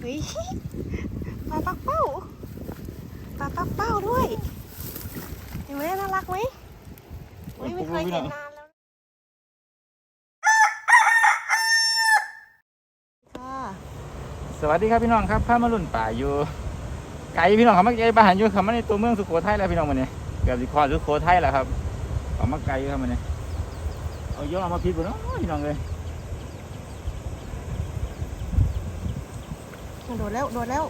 เฮ้ยปลาปักเป้าปลาปักเป้าด้วยเห็นไหมน่ารักไหมเฮ้ยไม่เคยเห็นนานแล้วค่ะสวัสดีครับพี่น้องครับพามาลุ่นป่าอยู่ไก่พี่น้องเขามาไก่บ้านอยู่เขามาในตัวเมืองสุโขทัยแล้วพี่น้องวันนี้เกือบสิคอสุโขทัยแล้วครับเขามาไก่ครับวันนี้เอาย่อมาพิษบุเนาะพี่น้องเลย โดดแล้ว โดดแล้ว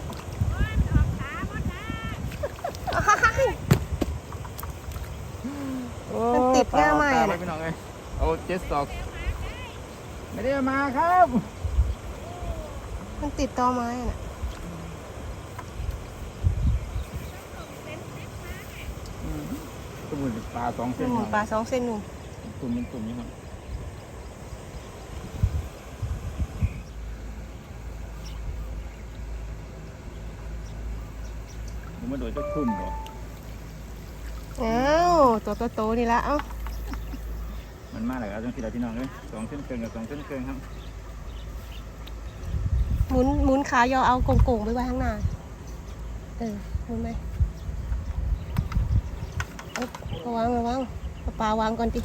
โอ้มันติดหน้าใหม่ปลน่ะปลพี่น้องเลยโอ้เจ็ดสอกไม่ได้เอามาครับ มันติดตอไม้น่ะอืมตุ่มปลาสองเส้นหนึ่งปลาสองเส้นหนึ่งตุ่มเป็นตุ่มนี่ครับ มมาโดยจะทุ่มบ่อ้าวตัวโตๆนี่ละเอ้ามันมาเลยครับจังสิเราพี่น้องเลยสองเส้นเกินกับสองเส้นเกินครับหมุนหมุนขายาวเอาโก่งๆไปไว้ข้างหน้าเออหมุนไหมเอาเอาวางเอาวางเอาปลาวางก่อนดิ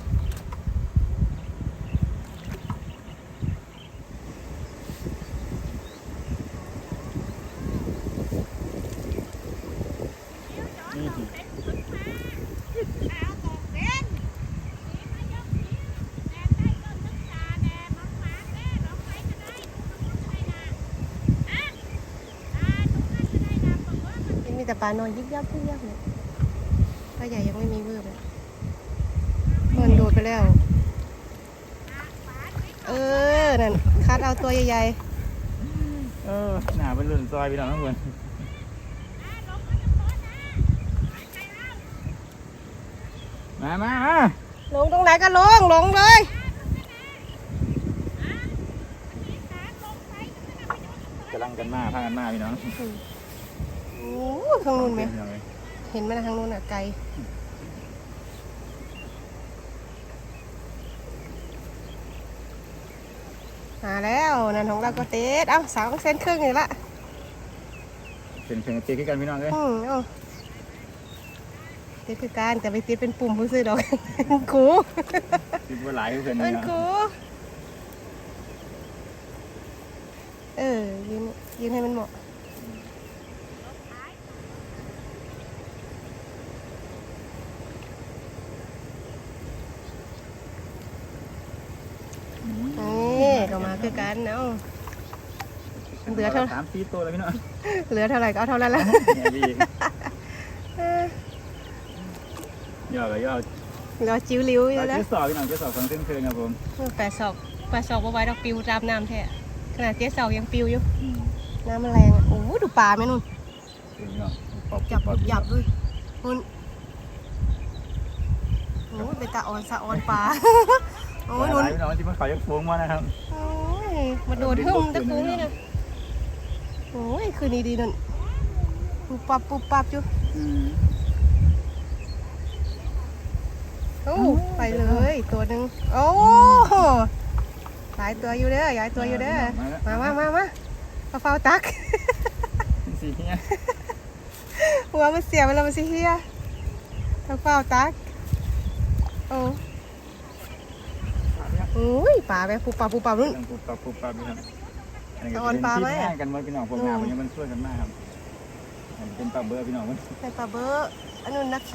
แต่ปลานอนยิบยับยิบยับเนี่ยปลาใหญ่ยังไม่มีเวอร์เลยมันโดดไปแล้ว เออ นั่น คัดเอาตัวใหญ่เออ หนาเป็นรุ่นซอยพี่น้องทั้งหมดมามามาๆลงตรงไหนก็ลง ลงเลยกำลังกันมาพากันมาพี่น้องโอ้ข้างนู้นไหมพี่น้องเลยเห็นไหมนะทางนู้นอะไกล มาแล้วนั่นของเราก็เต็ดเอ้าสองเส้นครึ่งนี่ละเป็นเพียงตีขึ้นกันพี่น้องเลยอืมเอ้าเต็ดคือการแต่ไปติดเป็นปุ่มผู้ซื้อดอกคูคิดว่าหลายเพื่อนเอินี่นเนาะคูเออยืนยืนให้มันเหมาะนี่ก็มา คือกันเนาะเหลือเท่าสามสี่ตัวเลยพี่น้องเหลือเท่าไหร่ก็เอาเท่านั้นละเนี่ยพี่ย่อกับย่อเหลือจิ้วลิ้วอยู่เราแล้วเจ๊สอบพี่น้องเจ๊สอบสองเส้นเกินครับผมแปดศอกแปดศอกเอาไว้ดอกปิวตามน้ำแท้ขนาดเจ๊ศอกยังปิวอยู่น้ำมันแรงอะโอ้โหดูปลาไหมนุ่นพี่น้องปอบจับปอบหยับด้วยนุ่นโอ้ยเป็นตาออนสะออนปลาโอ้ยนุ่นพี่น้องที่มันเขายังฟงมานะครับโอ้ย มาโดดหึ่มตะกูนี่นะโอ้ยคืนนี้ดีนุ่นปุบปับปุบปับอยู่โอ้ไปเลยตัวหนึ่งโอ้หลายตัวอยู่เด้อหลายตัวอยู่เด้อมามามามามาเฝ้าตักสีเนี้ยหัวมันเสียเวลามันสิเฮียมาเฝ้าตักโอ้โอ้ยป่าแบบปูปลาปูปลานุ่นยังปุ๊บปับปุ๊บปับพี่น้องเอาออนปลาไหม ที่ง่ายกันหมดพี่น้องพวกงานมันยังมันช่วยกันมากครับอันเป็นปลาเบอร์พี่น้องมันใส่ปลาเบอร์อันนู้นนักเค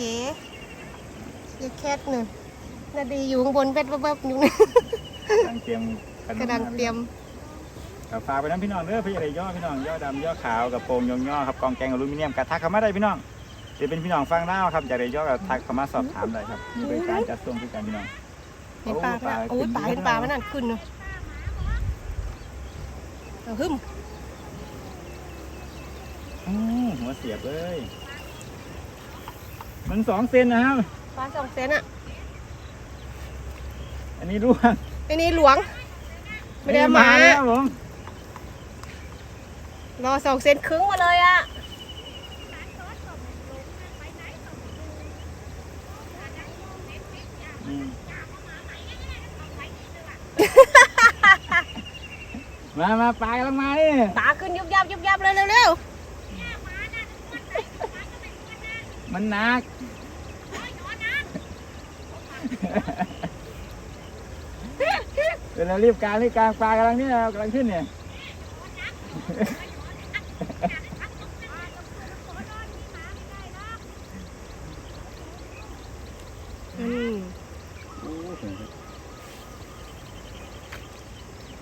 ยายแคทหนึ่งนาดีอยู่ข้างบนเบ็ดเบบๆอยู่กำลังเตรียมขนมกระดังเตรียมกับฝากไปน้ำพี่น้องเด้อพี่อะไรย่อพี่น้องย่อดำย่อขาวกับโปรงยองย่อครับกองแกงอลูมิเนียมกระทักเข้ามาได้พี่น้องจะเป็นพี่น้องฟังเล่าวครับอยากได้ย่อกับทักเข้ามาสอบถามได้ครับมีบริการจัดส่งคือกันพี่น้อง เห็นปลาไหมน่ะโอ้ยปลาเห็นปลามันนั่นขึ้นเนาะเอาหึมอืมหัวเสียบเลยมันสองเซนนะครับ ปลาสองเซนอะอันนี้ร่วงไอ้นี่หลวง ไม่ได้เอามาแล้วครับผม รอสองเซนครึ่งมาเลยอะ มมามาปลากำลังมาดิตาขึ้นยุบยับยุบยับเลยเร็วเร็วมันหนักเดี๋ยวเรารีบกลางรีบกลางปลากำลังนี่กำลังขึ้นเนี่ย อืม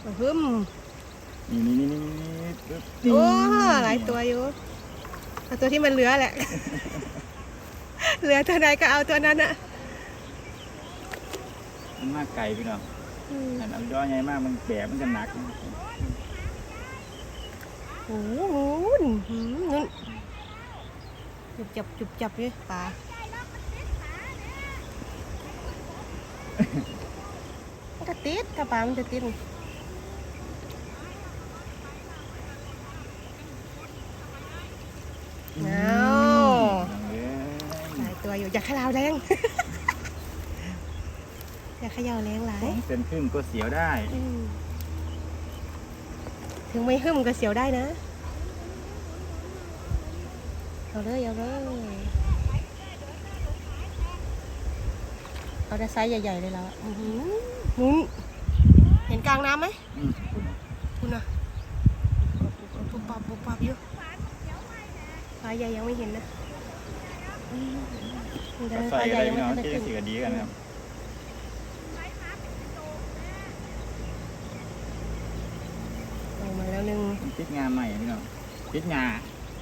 โอ้โห ฮึม นี่นี่นี่นี่นี่ โอ้หลายตัวอยู่เอา ตัวที่มันเหลือแหละ เหลือตัวใดก็เอาตัวนั้นอะมันมากไก่พี่น้องอืมอันเอาย่อใหญ่มากมันแบกมันจะหนักโอ้โหหืมนู่นจุบจับจุบจับเลยปลามันก็ติดถ้าปลามันจะติดเอา เอ้ย หลายตัว อยู่อย่าขยาวแรง อย่าเขย่าแรงหลาสยองเซนครึ่งก็เสียวได้ อืมถึงไม่หึ่มก็เสียวได้นะ เอาเลยเอาเลยเอาแต่ไซส์ใหญ่ ๆ เลยแล้วอะอื้อหือนุ้นเห็นกลางน้ำไหมอืม คุณน่ะปุ๊บปับปุ๊บปับอยู่ไซส์ใหญ่ยังไม่เห็นนะอืมมันจะ ก็ไซใส่ส์ใหอะไรญ่ยังพี่ไม่น้องทันได้ที่ขึ้นสีก็ดีกันครับออกมาแล้วหนึ่งมันติดงาใหม่พี่น้องติดงา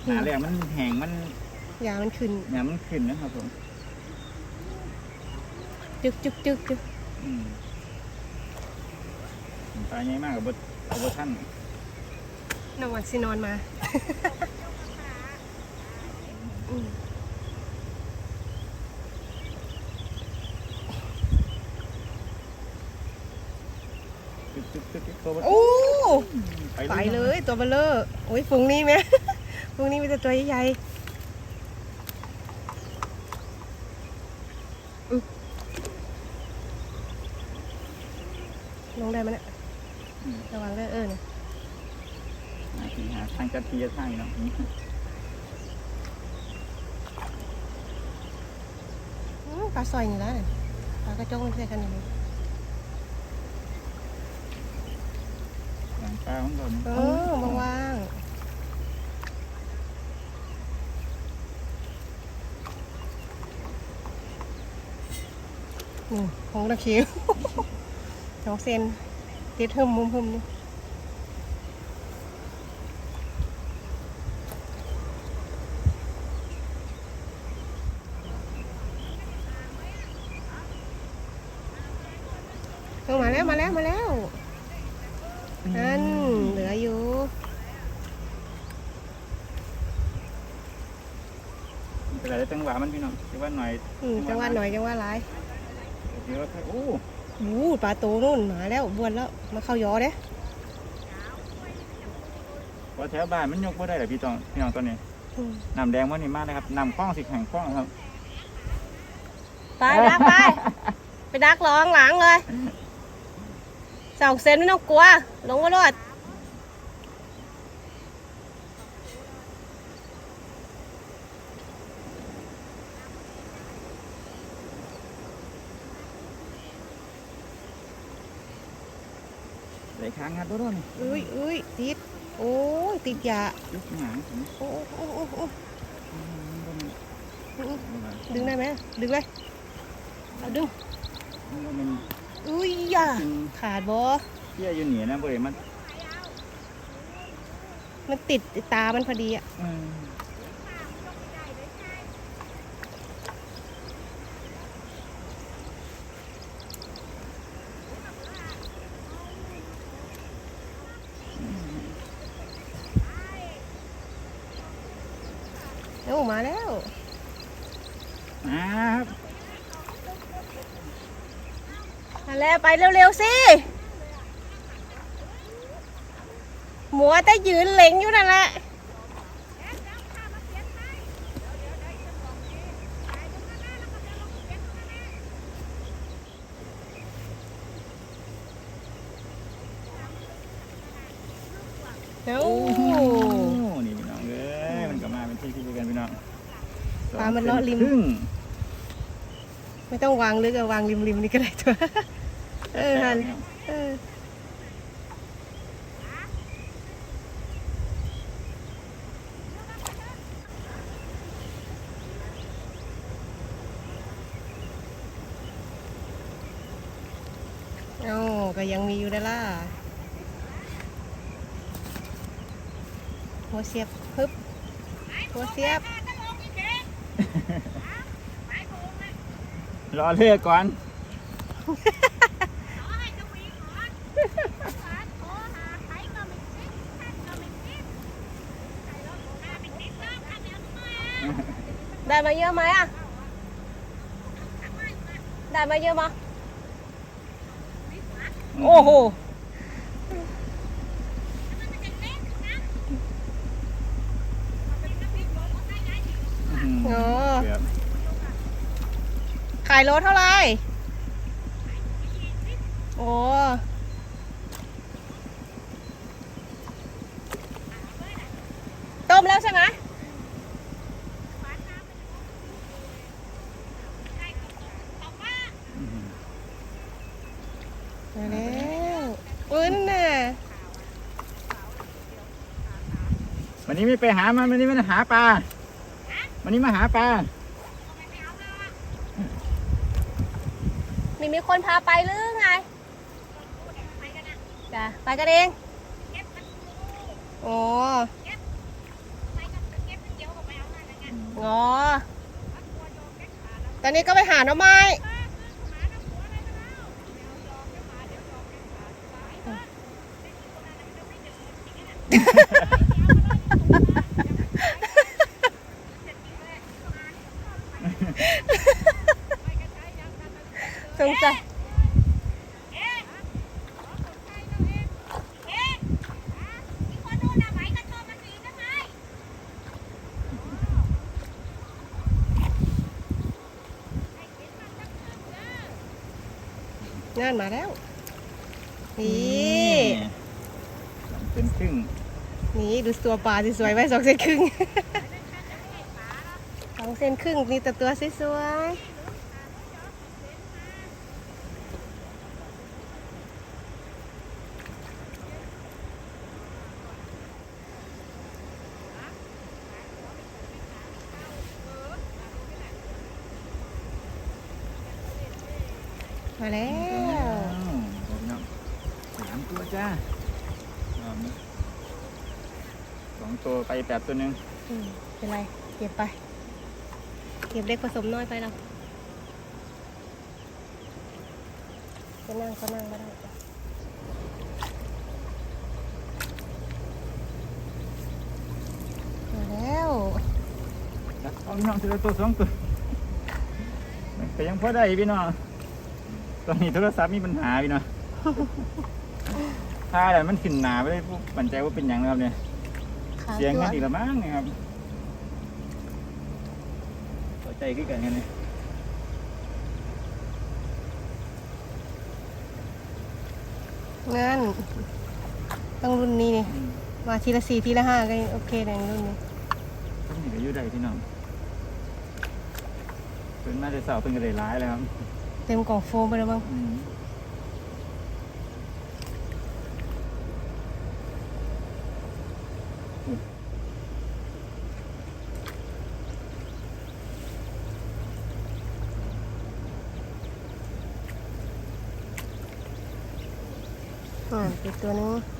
หนาแรกมันแห้งมันยามันขึ้นงามันขึ้นนะครับผมจึกจึกจึกจึกอืมปลาใหญ่มากกับบดกับบท่านนอนสินอนมา อืม ตึ๊กตึ๊กตึ๊กตึ๊กตัวบด โอ้ไปไปเลยตัวเบลเลอร์โอ้ยฝูงนี้ไหมฝูงนี้มีแต่ตัวใหญ่ๆอุ๊ยลงได้ไหมเนี่ยอืมระวังเด้อเออเนี่ยหาทีหาทางกระเทียทางเนาะอืมปลาซอยนี่แล้วเนี่ยปลากระจงไม่ใช่กันนี่หลัง ปลาของเราเออมาว่างๆนี่ของตะคิวสองเซนติดหึมมุมหึมนี่เอามาแล้วมาแล้วมาแล้วนั่นเหลืออยู่ เป็นไรจังหวะมันพี่น้องคิดว่าหน่อยอืมจังหวะหน่อยจังหวะหลายคิดว่าโอ้อู้ปลาโตนู่นมาแล้วบวนแล้วมาเข้ายอเด้ว่าแถวบ้านมันยกไม่ได้เหรอพี่ตองพี่น้องตอนนี้อืมน้ำแดงวันนี้มากเลยครับน้ำคล้องสิแข่งคล้องครับไปดักไปไปดักรองหลังเลยสองเซนไม่ต้องกลัวลงมาโลด ไหลค้างงัดตัวนี่อุ้ยอุ้ยติด โอ้ยติดยายุบหางโอ้โอ้โอ้โอ้ดึงได้ไหมดึงเลยเอาดึงมันอุ้ยยาเป็นขาดบอเที่ยอยู่เหนียนะบ่อยมัน มันติดตามันพอดีอะ อืม โอ้มาแล้ว อ่าครับ มา แล้วไปเร็วๆสิหมัวแต่ยืนเหล็งอยู่นั่นแหละเอ้าโอ้โหนี่พี่น้องเอ้ยมันก็มาเป็นที่ที่เดียวกันพี่น้องปลามันเลาะริมสองเซนครึ่งไม่ต้องวางลึกอะวางริมๆนี่ก็ได้ตัว เออฮันเออเอ้ก็ยังมีอยู่ได้ล่ะหัวเสียบฮึบหัวเสียบรอเลือกก่อน ได้มาเยอะไหมอะ ได้มาเยอะมั้ยโอ้โหอื้อโอ้หือเกือบขายโลเท่าไหร่ โอ้ต้มแล้วใช่ไหม อื้อหือ มาแล้วอุ้ยน่ะ วันนี้ไม่ไปหามันวันนี้มันหาปลาวันนี้มาหาปลามีมีคนพาไปหรือไงจ้ะไปกันเองโอ้อ๋อตอนนี้ก็ไปหาหน่อไม้ งสัยงานมาแล้ว นี่สองเซนครึ่งนี่ดูตัวปลาสวยไว้สองเซนครึ่งสองเซนครึ่งนี่แต่ตัวสวยๆ มาแล้วพี่น้องสามตัวจ้าเอามาสองตัวไปแปดตัวหนึ่งอืมเป็นไรเก็บไป เก็บเล็กผสมน้อยไปเราจะนั่งก็นั่งก็ได้จ้ะมาแล้วจับเอาพี่น้องทีละตัวสองตัวแต่ยังพอได้พี่น้อง ตอนนี้โทรศัพท์มีปัญหาพี่น้องถ้าอะไรมันขึ้นหนาไปเลยปุ๊บมั่นใจว่าเป็นอย่างนะครับเนี่ย ขาเสียงจวกันดอีกแล้วมั้งนะครับเข้าใจขึ้นกันกันเนี่ยงั้นต้องรุ่นนี้นี่ อืมมาทีละสี่ทีละห้าก็โอเคเลยรุ่นนี้ ต้องนี่ก็อยู่ได้พี่น้องเป็นมาได้สาวเป็นกระไดร้ายแล้วครับ เต็มกล่องโฟมไปแล้วมั้งอืม嗯อ่าอีกตัวนึง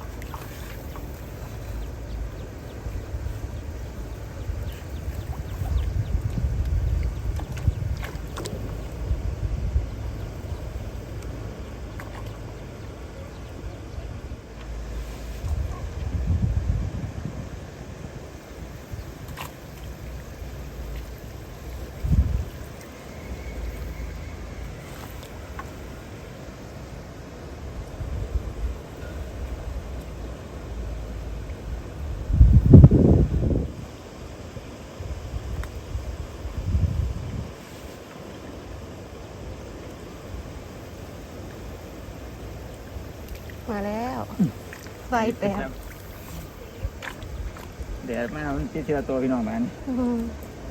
มาแล้วไฟแปดแดดมามันติดทีละตัวพี่น้องบ้านอืม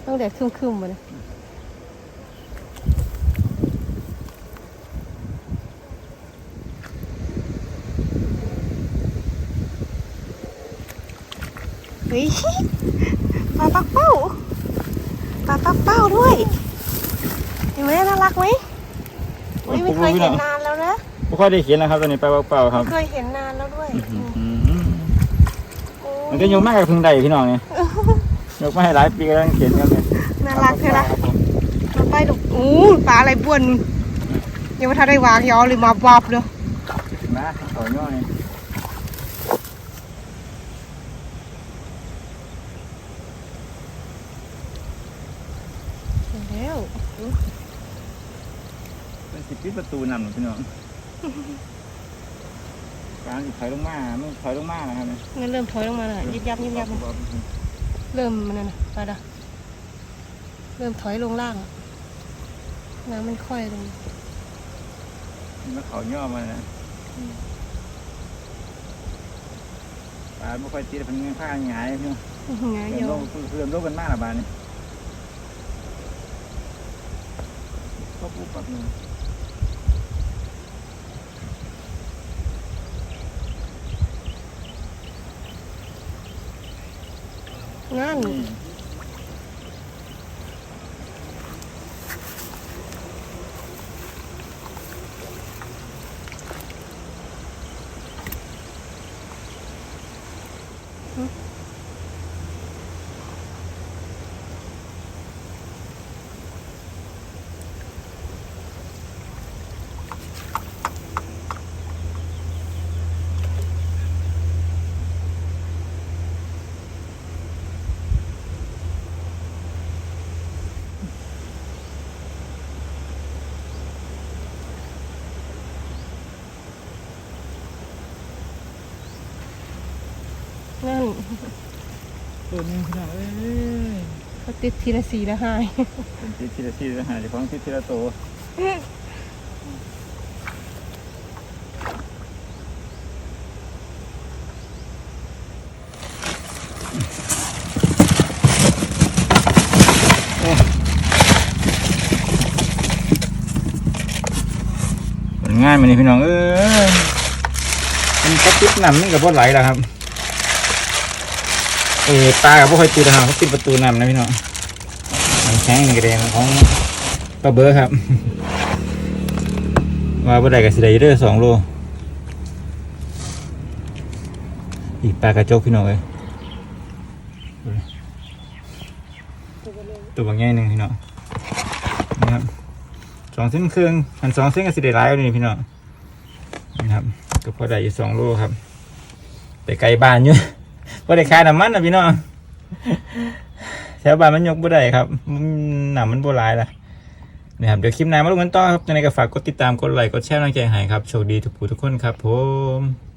ต้องแดดครึมๆมาเลยเฮ้ยปลาปักเป้าปลาปักเป้าด้วยเห็นไหมน่ารักไหมเฮ้ยไม่เคยเห็นนานแล้วนะไม่ค่อยได้เขียนนะครับตัวนี้ไปเปล่าๆครับไม่เคยเห็นนานแล้วด้วยอืมโอ้ มันก็ยกมากกับพึ่งใดพี่น้องเนี่ยยกมาให้หลายปีแล้วยังเขียนครับเนี่ยน่ารักเลยนะครับผมมาไปดูอู้ปลาอะไรบ้วนยังไม่ทันได้วางยอเลยมาบอบเลยมาขอย่อยแล้วเป็นสิบปิดประตูนำหนูพี่น้อง การถอยลงมาไม่ถอยลงมานะครับเนี่ยงั้นเริ่มถอยลงมาเลยยิบยับยิบยับเริ่มมันนั่นนะไปละเริ่มถอยลงล่างอะน้ำมันค่อยลงมันเขาย่อมานะปลาไม่ค่อยตีแต่เป็นเงินผ้าหงายพี่น้องไงเริ่เดี๋มยวโลกเริ่มโลกกันมากละบานนี่ก็ปุ๊บปั๊บนึงงั้ นนี่งั้น ตัวนี้พี่น้องเอ้ยเขาติดทีละสี่ละห้าเป็นทีทีละทีละหาเดี๋ยวของทีทีละโตวมันง่ายไหมนี่พี่น้องเอ้ยมันก็ติดน้ำนี่กับพวกไหลแล้วครับ เออตากับพวกคอยตีนะครับเขาปิดประตูน้ำนะพี่น้องมันแข็งกระเด็นของปลาเบอร์ครับว่าบ่ได้กับสิได้เด้อสองโล อีกปลากระจกพี่น้องเอ้ยตัวบางแง่หนึ่งพี่น้องนะครับสองเส้นครึ่งหันสองเส้นกับสิได้หลายเอานี่พี่น้องนะครับก็พอได้อยู่สองโลครับแต่ไกลบ้านอยู่ บ่ได้ขายน้ำมันนะพี่น้องแถวบ้านมันยกบ่ได้ครับมันน้ำมันบ่หลายล่ะนะครับเดี๋ยวคลิปหน้ามาลูกันต่อครับยังไงก็ฝากกดติดตามกดไลค์กดแชร์กำลังใจให้ครับโชคดีทุกผู้ทุกคนครับผม